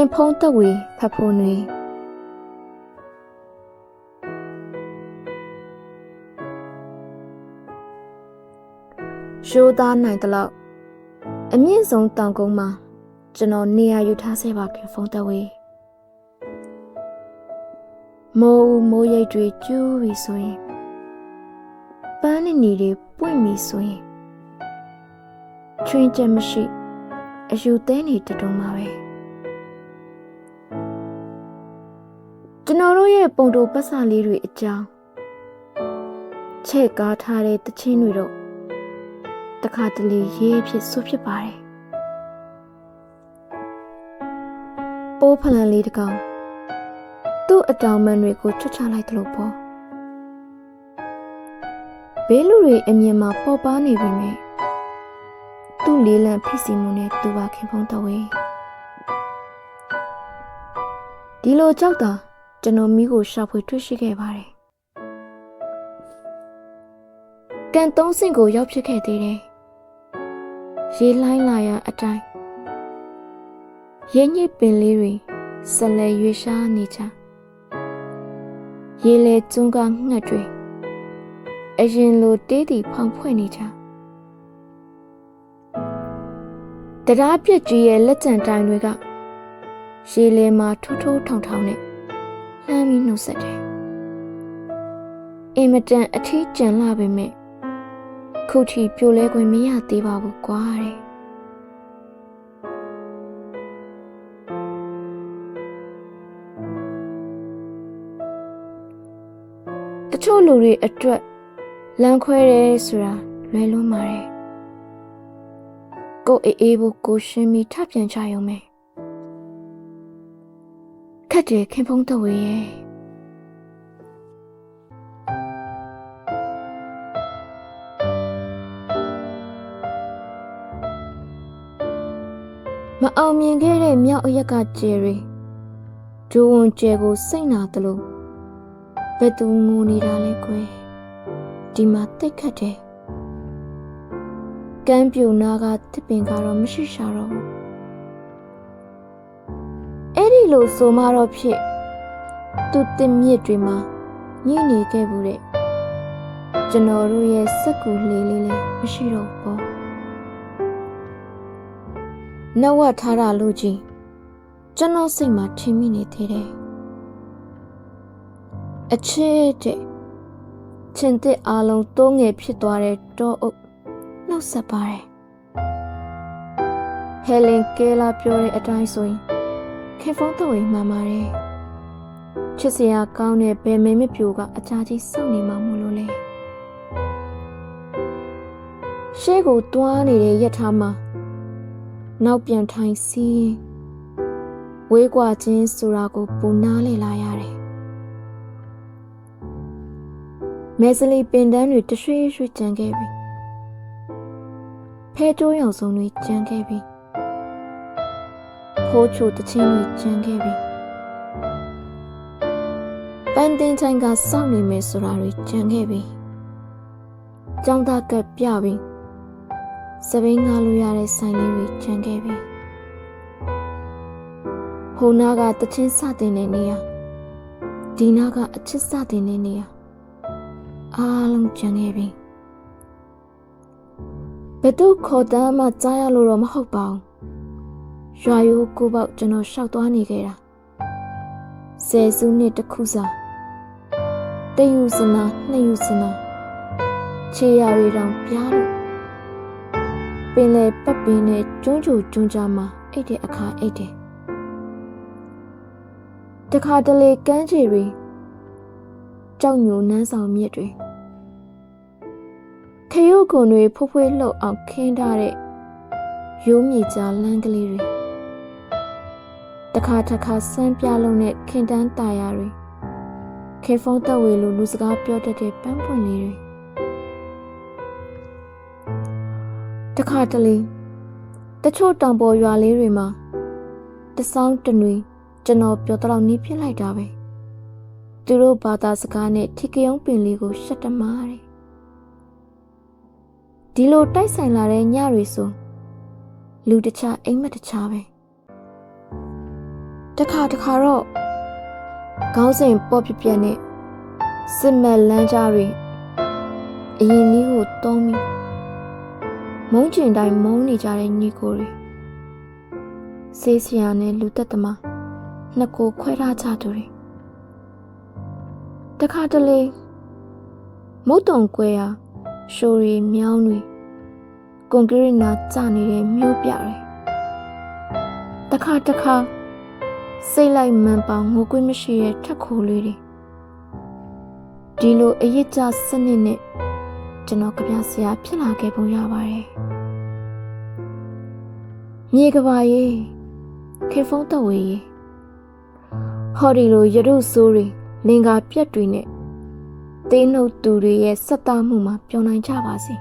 ခင်ဖုံးသက်ဝေဖတ်ဖို့နွေရှိုးသားနိုင်တလောက်အမြင့်ဆုံးတောင်ကုန်းမှာကျွန်တော်နေရာယူထားဆဲပါခင်ဖုံးသက်ဝေမိုးဦးမိုးရိပ်တွေကျူးပြီဆိုရင်ပန်းနေနေတွေပွင့်ပြီဆိုရင်ချွင်းချက်မရှိအယူသေးနေတတုံးပါပဲ ကျွန်တော်တို့ရဲ့ပုံတူပတ်စာလေးတွေအကြောင်းချဲ့ကားထားတဲ့တချင်းတွေတော့တခါတလေရေးဖြစ်ဆိုဖြစ်ပါတယ်ပိုးဖလန်လေးတစ်ကောင်သူ့အတောင်မန်တွေကိုချွတ်ချလိုက်သလိုပေါ့ဘေးလူတွေအမြင်မှာပေါ်ပါနေပြီမဲ့သူ့လေးလံဖြစ်စီမှုနဲ့သူပါခင်ဖုံးတော့ဝေးဒီလိုကြောက်တာ ကျွန်တော်မိကိုရှာဖွေတွေ့ရှိခဲ့ပါတယ်ကန်သုံးစင်ကိုရောက်ဖြစ်ခဲ့သေးတယ်ရေလှိုင်းလာရအတိုင်းရင်းညစ်ပင်လေးတွေဆက်လက်ရွေရှားနေကြရေလေကျွန်းကငှက်တွေအရင်လိုတေးတီဖောင်ဖွဲ့နေကြတရားပြက်ကြီးရဲ့လက်ကျန်တိုင်တွေကရေလေမှာထိုးထိုးထောင်ထောင်နဲ့ လှမ်းပြီးနှုတ်ဆက်တယ်အင်မတန်အထီးကျန်လာပေမဲ့ခုထိပြိုလဲခွင့်မရသေးပါဘူးကွာတဲ့တချို့လူတွေအတွက်လမ်းခွဲတယ်ဆိုတာလွယ်လွန်းပါတယ်ကိုအေးအေးဖို့ကိုရှင်းပြီးထပြန်ချရုံပဲ ခက်တယ်ခင်ဖုံးတော့ရဲ့မအောင်မြင်ခဲ့တဲ့မြောက်အရက်ကကျယ်ရီဒူဝန်ကျယ်ကိုစိတ်နာသလိုဘယ်သူငိုနေတာလဲကွယ်ဒီမှာတိတ်ခတ်တယ်ကမ်းပြူနာကတစ်ပင်ကတော့မရှိရှာတော့ဘူးအဲ့ဒီ လိုဆိုမှတော့ဖြစ်သူတင်မြစ်တွေမှာညှိနေခဲ့ဘူးတဲ့ကျွန်တော်တို့ရဲ့စက်ကူလေးလေးလည်းမရှိတော့ဘူးပေါ့နဝတ်ထားတာလို့ကြီးကျွန်တော်စိတ်မှာထင်မိနေသေးတယ်အချစ်တဲ့ချင်တဲ့အားလုံးတိုးငယ်ဖြစ်သွားတဲ့တောအုပ်နှုတ်ဆက်ပါတယ်ဟယ်လင်ကဲလာပြောတဲ့အတိုင်းဆိုရင် ခေဖုန်းတော့ဝင်မှန်ပါတယ်ချစ်စရာကောင်းတဲ့ဘယ်မင်းမပြိုကအကြာကြီးစောင့်နေမှမို့လို့လေရှေ့ကိုတွားနေတဲ့ရထားမှာနောက်ပြန်ထိုင်စီးဝေးကွာခြင်းဆိုတာကိုပူနာလေလာရတယ်မဲစလီပင်တန်းတွေတရွှေ့ရွှေ့ကြံခဲ့ပြီဖဲတိုးရောင်စုံတွေကြံခဲ့ပြီ ခိုးချိုတချင်းတွေကြံခဲ့ပြီပန်းတင်ချိုင်ကစောင့်နေမယ်ဆိုတာတွေကြံခဲ့ပြီကြောင်းသားကပ်ပြပြီစပိန်ငါလို့ရတဲ့ဆိုင်လေးတွေကြံခဲ့ပြီဟိုနာကတချင်းစတင်တဲ့နေရာဒီနာကအချစ်စတင်တဲ့နေရာအားလုံးကြံခဲ့ပြီဘယ်သူခေါ်တမ်းမှကြားရလို့တော့မဟုတ်ပါဘူး ရွာရိုးကိုပေါက်ကျွန်တော်ရှောက်သွားနေခဲ့တာဆယ်စုနှစ်တစ်ခုစာတယူစနာနှစ်ယူစနာခြေရရီတောင်ပြားလို့ပင်လေပတ်ပင်နဲ့ကျွန်းချိုကျွန်းကြမှာအိတ်တဲ့အခါအိတ်တယ်တခါတလေကမ်းခြေတွေကြောက်ညိုနန်းဆောင်မြစ်တွေခရုတ်ကွန်တွေဖွဖွေးလှုပ်အောင်ခင်းထားတဲ့ရိုးမြေကြားလမ်းကလေးတွေ တခါတခါစမ်းပြလုံးနဲ့ခင်တန်းတာယာတွေခေဖုံးတက်ဝေလိုလူစကားပြောတတ်တဲ့ပန်းပွင့်လေးတွေတခါတလေတချို့တောင်ပေါ်ရွာလေးတွေမှာတဆောင်းတနွေကျွန်တော်ပြောတော့နေပြစ်လိုက်တာပဲသူတို့ဘာသာစကားနဲ့ထိကယုံပင်လေးကိုရှက်တမားတယ်ဒီလိုတိုက်ဆိုင်လာတဲ့ညတွေဆိုလူတခြားအိမ်မက်တခြားပဲ တခါတခါတော့ခေါင်းစဉ်ပေါ့ပြပြနဲ့စစ်မက်လမ်းကြားတွေအရင်နည်းကိုတုံးပြီးမုန်းကျင်တိုင်းမုန်းနေကြတဲ့ညီကိုတွေဆေးဆရာနဲ့လူသက်သမားနှစ်ကိုခွဲထားကြသူတွေတခါတလေမုတ်တုံကွဲရာရှိုးရီမြောင်းတွေကွန်ကရစ်နာကျနေတဲ့မြို့ပြတွေတခါတခါ စိတ်လိုက်မှန်ပေါငိုကွေးမရှိတဲ့ထက်ခိုလေးတွေဒီလိုအယစ်ကြစနစ်နဲ့ကျွန်တော်ကြပြဆရာဖြစ်လာခဲ့ပုံရပါတယ်မြေကဘာရေးခေဖုံးတဝေရေးဟော်ဒီလိုရရုဆိုးတွေလင်္ကာပြက်တွေနဲ့သေးနှုတ်သူတွေရဲ့စက်သားမှုမှာပျော်နိုင်ကြပါစေ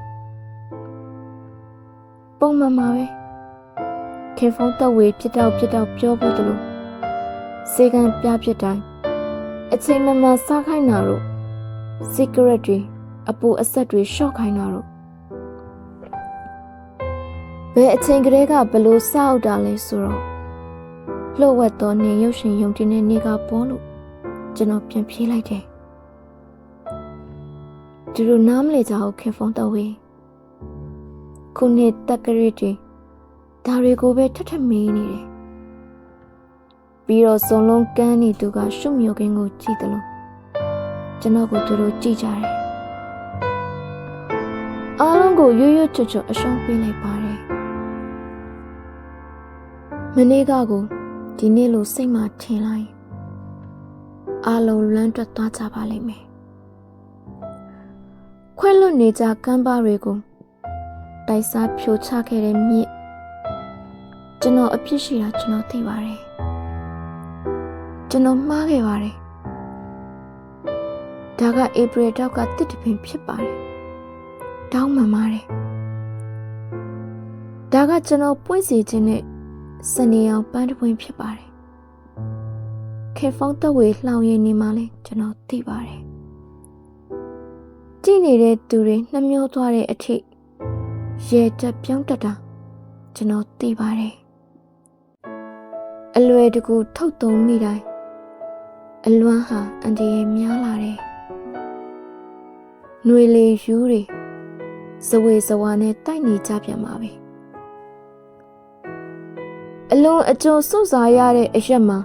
ပုံမှန်ပါပဲခေဖုံးတဝေဖြစ်တော့ဖြစ်တော့ပြောဖို့တလို့ စေကံပြဖြစ်တိုင်းအချိန်မမှန်စားခိုင်းတာတို့ secret တွေအပူအဆက်တွေရှော့ခိုင်းတာတို့ဘယ်အချိန်ကလေးကဘလို့စောက်တာလဲဆိုတော့လှုပ်ဝက်သောနေရုပ်ရှင်ယုံတင်တဲ့နေကပေါ်လို့ကျွန်တော်ပြန်ပြေးလိုက်တယ်သူတို့နားမလဲကြဘူးခင်ဖုန်းတော်ဝေးခုနှစ်တက်ကရစ်တွေဒါတွေကိုပဲထထမေးနေတယ် ပြီးတော့စုံလုံးကန်းနေသူကရှုမြုပ်ကင်းကိုကြည့်တယ်လို့ကျွန်တော်ကိုသူတို့ကြည့်ကြတယ်အားလုံးကိုရွရွချွတ်ချွတ်အရှုံးပေးလိုက်ပါတယ်မနေ့ကကိုဒီနေ့လိုစိတ်မှထင်လိုက်အားလုံးလွမ်းတွက်သွားကြပါလိမ့်မယ်ခွဲလွတ်နေကြကမ်းပါတွေကိုတိုက်စားဖြိုချခဲ့တဲ့မြစ်ကျွန်တော်အဖြစ်ရှိတာကျွန်တော်သိပါတယ် ကျွန်တော်မှားခဲ့ပါတယ်ဒါကဧပြီတောက်ကတစ်တပင်ဖြစ်ပါတယ်တောင်းမှန်ပါတယ်ဒါကကျွန်တော်ပွင့်စီခြင်းနဲ့စနေအောင်ပန်းတပွင့်ဖြစ်ပါတယ်ခေဖုံးတဝေလှောင်ရည်နေမှလဲကျွန်တော်သိပါတယ်ကြည့်နေတဲ့သူတွေနှမျောသွားတဲ့အထိရေတက်ပြောင်းတက်တာကျွန်တော်သိပါတယ်အလွယ်တကူထုတ်သုံးမိတိုင်း အလွမ်းဟာအန်ဒီရဲ့များလာတယ်။နှွေလေယူးတွေဇဝေဇဝါနဲ့တိုက်နေကြပြန်ပါပဲ။အလုံးအကျုံစွန့်စားရတဲ့အရက်မှာ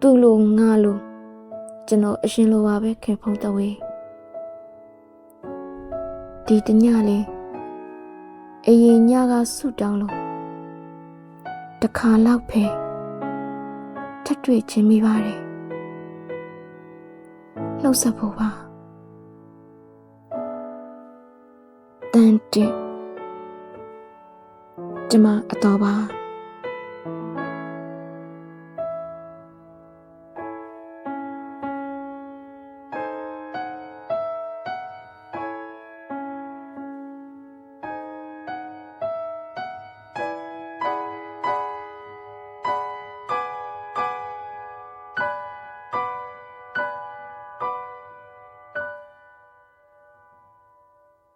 သူ့လိုငါလိုကျွန်တော်အရှင်လိုပါပဲခင်ဖုံးတဝေးဒီတညလေးအရင်ညကဆုတောင်းလို့တခါလောက်ပဲထပ်တွေ့ခြင်းမိပါတယ် နှုတ်ဆက်ဖို့ပါတန်တင်ကျမအတော်ပါ